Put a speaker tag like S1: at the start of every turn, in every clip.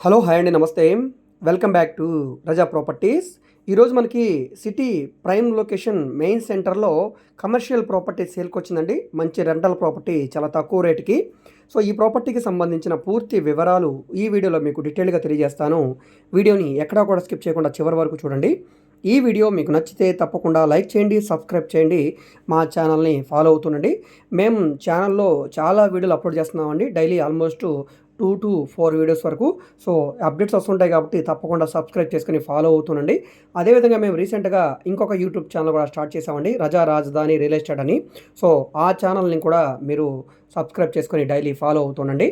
S1: Hello hi అండి నమస్తే. Welcome back to Raza properties. ఈరోజు మనకి సిటీ ప్రైమ్ లొకేషన్ మెయిన్ సెంటర్లో కమర్షియల్ ప్రాపర్టీ సేల్కి వచ్చిందండి. మంచి రెంటల్ ప్రాపర్టీ చాలా తక్కువ రేటుకి. సో ఈ ప్రాపర్టీకి సంబంధించిన పూర్తి వివరాలు ఈ వీడియోలో మీకు డీటెయిల్గా తెలియజేస్తాను. వీడియోని ఎక్కడా కూడా స్కిప్ చేయకుండా చివరి వరకు చూడండి. ఈ వీడియో మీకు నచ్చితే తప్పకుండా లైక్ చేయండి సబ్స్క్రైబ్ చేయండి. మా ఛానల్ని ఫాలో అవుతుండండి. మేము ఛానల్లో చాలా వీడియోలు అప్లోడ్ చేస్తున్నామండి. Daily almost two to four videos వరకు. సో అప్డేట్స్ వస్తుంటాయి కాబట్టి తప్పకుండా సబ్స్క్రైబ్ చేసుకుని ఫాలో అవుతుండండి. అదేవిధంగా మేము రీసెంట్గా ఇంకొక యూట్యూబ్ ఛానల్ కూడా స్టార్ట్ చేసామండి రజా రాజధాని రియల్ ఎస్టేట్ అని. సో ఆ ఛానల్ని కూడా మీరు సబ్స్క్రైబ్ చేసుకొని డైలీ ఫాలో అవుతుండండి.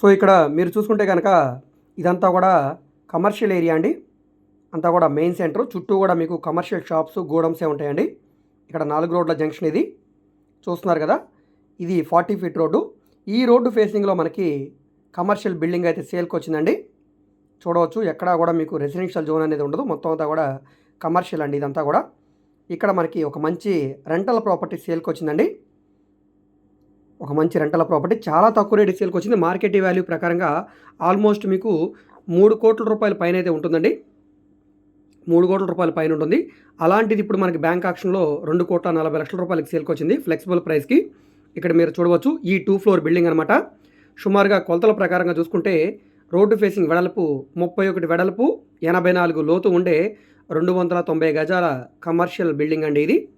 S1: సో ఇక్కడ మీరు చూసుకుంటే కనుక ఇదంతా కూడా కమర్షియల్ ఏరియా అండి. అంతా కూడా మెయిన్ సెంటర్ చుట్టూ కూడా మీకు కమర్షియల్ షాప్స్ గోడమ్సే ఉంటాయండి. ఇక్కడ నాలుగు రోడ్ల జంక్షన్ ఇది. చూస్తున్నారు కదా ఇది ఫార్టీ ఫీట్ రోడ్డు. ఈ రోడ్డు ఫేసింగ్లో మనకి కమర్షియల్ బిల్డింగ్ అయితే సేల్కి వచ్చిందండి. చూడవచ్చు ఎక్కడా కూడా మీకు రెసిడెన్షియల్ జోన్ అనేది ఉండదు. మొత్తం అంతా కూడా కమర్షియల్ అండి ఇదంతా కూడా. ఇక్కడ మనకి ఒక మంచి రెంటల్ ప్రాపర్టీ సేల్కి వచ్చిందండి. ఒక మంచి రెంటల్ ప్రాపర్టీ చాలా తక్కువ రేటు సేల్కి వచ్చింది. మార్కెట్ వాల్యూ ప్రకారంగా ఆల్మోస్ట్ మీకు మూడు కోట్ల రూపాయల పైన అయితే ఉంటుందండి. మూడు కోట్ల రూపాయల పైన ఉంటుంది. అలాంటిది ఇప్పుడు మనకి బ్యాంక్ ఆక్షన్లో రెండు కోట్ల నలభై లక్షల రూపాయలకి సేల్కి వచ్చింది ఫ్లెక్సిబుల్ ప్రైస్కి ఇక్కడ మీరు చూడవచ్చు ఈ టూ ఫ్లోర్ బిల్డింగ్ అనమాట సుమారుగా కొలతల ప్రకారంగా చూసుకుంటే రోడ్డు ఫేసింగ్ వెడల్పు ముప్పై ఒకటి వెడల్పు ఎనభై నాలుగు లోతు ఉండే రెండు వందల తొంభై గజాల కమర్షియల్ బిల్డింగ్ అండి ఇది.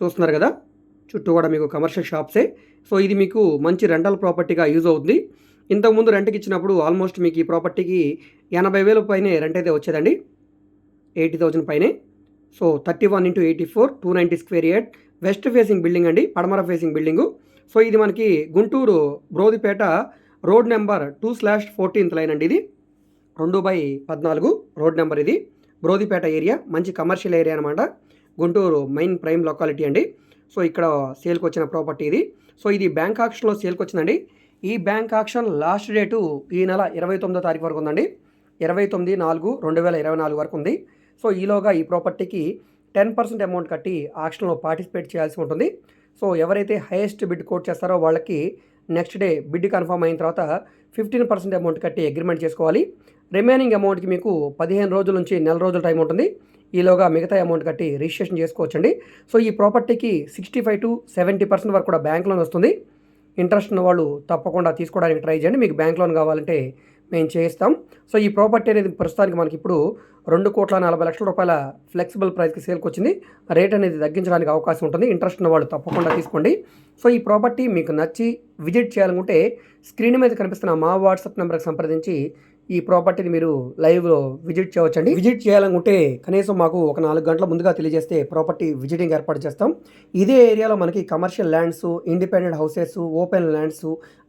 S1: చూస్తున్నారు కదా? చుట్టూ కూడా మీకు కమర్షియల్ షాప్సే సో ఇది మీకు మంచి రెంటల్ ప్రాపర్టీగా యూజ్ అవుతుంది. ఇంతకుముందు రెంట్కి ఇచ్చినప్పుడు ఆల్మోస్ట్ మీకు ఈ ప్రాపర్టీకి ఎనభై వేల పైనే రెంట్ అయితే వచ్చేదండి. ఎయిటీ థౌజండ్ పైనే. So thirty one into eighty four two ninety square eight west facing building అండి పడమర ఫేసింగ్ బిల్డింగు. సో ఇది మనకి Guntur Brodipet road number two slash fourteenth line అండి ఇది. రెండు బై పద్నాలుగు రోడ్ నెంబర్ ఇది. బ్రోదిపేట ఏరియా మంచి కమర్షియల్ ఏరియా అనమాట గుంటూరు మెయిన్ ప్రైమ్ లొకాలిటీ అండి. సో ఇక్కడ సేల్కి వచ్చిన ప్రాపర్టీ ఇది. సో ఇది బ్యాంక్ ఆక్షన్లో సేల్కి వచ్చిందండి. ఈ బ్యాంక్ ఆక్షన్ లాస్ట్ డేటు ఈ నెల ఇరవై తొమ్మిదో తారీఖు వరకు ఉందండి. ఇరవై తొమ్మిది నాలుగు రెండు వేల ఇరవై నాలుగు వరకు ఉంది. సో ఈలోగా ఈ ప్రాపర్టీకి టెన్ పర్సెంట్ అమౌంట్ కట్టి ఆక్షన్లో పార్టిసిపేట్ చేయాల్సి ఉంటుంది. సో ఎవరైతే హైయెస్ట్ బిడ్ కోట్ చేస్తారో వాళ్ళకి నెక్స్ట్ డే బిడ్ కన్ఫర్మ్ అయిన తర్వాత ఫిఫ్టీన్ పర్సెంట్ అమౌంట్ కట్టి అగ్రిమెంట్ చేసుకోవాలి. రిమైనింగ్ అమౌంట్కి మీకు పదిహేను రోజుల నుంచి నెల రోజుల టైం ఉంటుంది. ఈలోగా మిగతా అమౌంట్ కట్టి రిజిస్ట్రేషన్ చేసుకోవచ్చండి. సో ఈ ప్రాపర్టీకి sixty five to seventy percent వరకు కూడా బ్యాంక్ లోన్ వస్తుంది. ఇంట్రెస్ట్ ఉన్న వాళ్ళు తప్పకుండా తీసుకోవడానికి ట్రై చేయండి. మీకు బ్యాంక్ లోన్ కావాలంటే మేము చేయిస్తాం. సో ఈ ప్రాపర్టీ అనేది ప్రస్తుతానికి మనకి ఇప్పుడు రెండు కోట్ల నలభై లక్షల రూపాయల ఫ్లెక్సిబుల్ ప్రైస్కి సేల్కి వచ్చింది. రేట్ అనేది తగ్గించడానికి అవకాశం ఉంటుంది. ఇంట్రెస్ట్ ఉన్న వాళ్ళు తప్పకుండా తీసుకోండి. సో ఈ ప్రాపర్టీ మీకు నచ్చి విజిట్ చేయాలనుకుంటే స్క్రీన్ మీద కనిపిస్తున్న మా వాట్సాప్ నెంబర్కి సంప్రదించి ఈ ప్రాపర్టీని మీరు లైవ్లో విజిట్ చేయవచ్చండి. విజిట్ చేయాలనుకుంటే కనీసం మాకు ఒక నాలుగు గంటల ముందుగా తెలియజేస్తే ప్రాపర్టీ విజిటింగ్ ఏర్పాటు చేస్తాం. ఇదే ఏరియాలో మనకి commercial lands independent houses open lands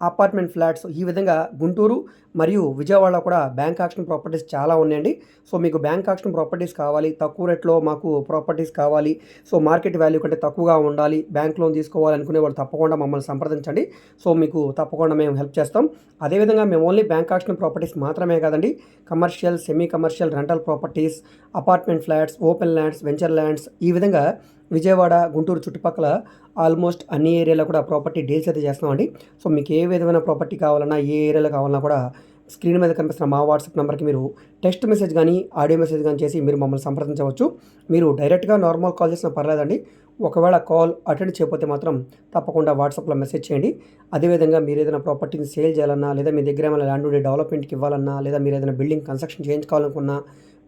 S1: apartment flats ఈ విధంగా గుంటూరు మరియు విజయవాడలో కూడా బ్యాంక్ ఆక్షన్ ప్రాపర్టీస్ చాలా ఉన్నాయండి. సో మీకు బ్యాంక్ ఆక్షన్ ప్రాపర్టీస్ కావాలి తక్కువ రేట్లో మాకు ప్రాపర్టీస్ కావాలి. సో మార్కెట్ వాల్యూ కంటే తక్కువగా ఉండాలి బ్యాంక్ లోన్ తీసుకోవాలనుకునే వాళ్ళు తప్పకుండా మమ్మల్ని సంప్రదించండి. సో మీకు తప్పకుండా మేము హెల్ప్ చేస్తాం. అదేవిధంగా మేము ఓన్లీ బ్యాంక్ ఆక్షన్ ప్రాపర్టీస్ మాత్రమే కాదండి. Commercial semi commercial rental properties apartment flats open lands venture lands ఈ విధంగా విజయవాడ గుంటూరు చుట్టుపక్కల ఆల్మోస్ట్ అన్ని ఏరియాలో కూడా ప్రాపర్టీ డీల్స్ అయితే చేస్తామండి సో మీకు ఏ విధమైన ప్రాపర్టీ కావాలన్నా ఏ ఏరియాలో కావాలన్నా కూడా స్క్రీన్ మీద కనిపిస్తున్న మా వాట్సాప్ నెంబర్కి మీరు టెక్స్ట్ మెసేజ్ కానీ ఆడియో మెసేజ్ కానీ చేసి మీరు మమ్మల్ని సంప్రదించవచ్చు. మీరు డైరెక్ట్గా నార్మల్ కాల్ చేసినా పర్లేదండి. ఒకవేళ కాల్ అటెండ్ చేయకపోతే మాత్రం తప్పకుండా వాట్సాప్లో మెసేజ్ చేయండి. అదేవిధంగా మీరు ఏదైనా ప్రాపర్టీని సేల్ చేయాలన్నా లేదా మీ దగ్గర ఏమైనా ల్యాండ్ ఉండే డెవలప్మెంట్కి ఇవ్వాలన్నా లేదా మీరు ఏదైనా బిల్డింగ్ కన్స్ట్రక్షన్ చేయించుకోవాలనుకున్నా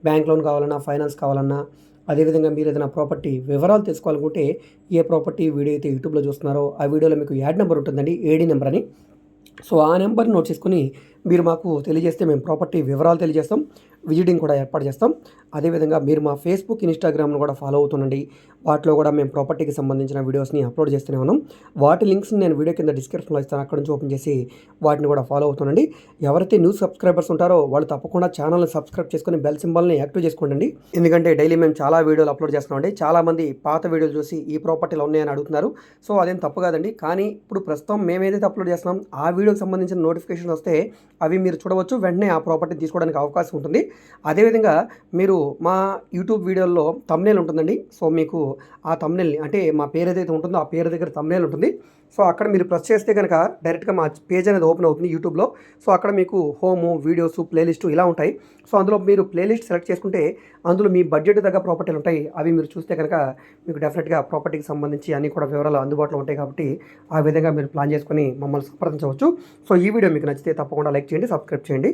S1: బ్యాంక్ లోన్ కావాలన్నా ఫైనాన్స్ కావాలన్నా అదేవిధంగా మీరు ఏదైనా ప్రాపర్టీ వివరాలు తెలుసుకోవాలనుకుంటే ఏ ప్రాపర్టీ వీడియో అయితే యూట్యూబ్లో చూస్తున్నారో ఆ వీడియోలో మీకు యాడ్ నెంబర్ ఉంటుందండి ఏడీ నెంబర్ అని. సో ఆ నెంబర్ నోట్ చేసుకుని మీరు మాకు తెలియజేస్తే మేము ప్రాపర్టీ వివరాలు తెలియజేస్తాం విజిటింగ్ కూడా ఏర్పాటు చేస్తాం. అదేవిధంగా మీరు మా ఫేస్బుక్ ఇన్స్టాగ్రామ్ను కూడా ఫాలో అవుతుండండి. వాటిలో కూడా మేము ప్రాపర్టీకి సంబంధించిన వీడియోస్ని అప్లోడ్ చేస్తూనే ఉన్నాం. వాటి లింక్స్ని నేను వీడియో కింద డిస్క్రిప్షన్లో ఇస్తాను. అక్కడ నుంచి ఓపెన్ చేసి వాటిని కూడా ఫాలో అవుతుండండి. ఎవరైతే న్యూ సబ్స్క్రైబర్స్ ఉంటారో వాళ్ళు తప్పకుండా ఛానల్ని సబ్స్క్రైబ్ చేసుకుని బెల్ సింబల్ని యాక్టివ్ చేసుకోండి ఎందుకంటే డైలీ మేము చాలా వీడియోలు అప్లోడ్ చేస్తున్నామండి చాలామంది పాత వీడియోలు చూసి ఈ ప్రాపర్టీలు ఉన్నాయని అడుగుతున్నారు. సో అదేం తప్పు కాదండి. కానీ ఇప్పుడు ప్రస్తుతం మేము ఏదైతే అప్లోడ్ చేస్తున్నాం ఆ వీడియోకి సంబంధించిన నోటిఫికేషన్ వస్తే అవి మీరు చూడవచ్చు. వెంటనే ఆ ప్రాపర్టీ తీసుకోవడానికి అవకాశం ఉంటుంది. అదేవిధంగా మీరు మా యూట్యూబ్ వీడియోల్లో తమ్నేల్ ఉంటుందండి. సో మీకు ఆ తమ్నేల్ని అంటే మా పేరు ఏదైతే ఉంటుందో ఆ పేరు దగ్గర తమ్నేల్ ఉంటుంది. సో అక్కడ మీరు ప్రెస్ చేస్తే కనుక డైరెక్ట్గా మా పేజ్ అనేది ఓపెన్ అవుతుంది యూట్యూబ్లో సో అక్కడ మీకు హోము వీడియోస్ ప్లేలిస్టు ఇలా ఉంటాయి. సో అందులో మీరు ప్లేలిస్ట్ సెలెక్ట్ చేసుకుంటే అందులో మీ బడ్జెట్ తగ్గ ప్రాపర్టీలు ఉంటాయి. అవి మీరు చూస్తే కనుక మీకు డెఫినెట్గా ప్రాపర్టీకి సంబంధించి అన్ని కూడా వివరాలు అందుబాటులో ఉంటాయి కాబట్టి ఆ విధంగా మీరు ప్లాన్ చేసుకొని మమ్మల్ని సంప్రదించవచ్చు. సో ఈ వీడియో మీకు నచ్చితే తప్పకుండా లైక్ చేయండి సబ్స్క్రైబ్ చేయండి.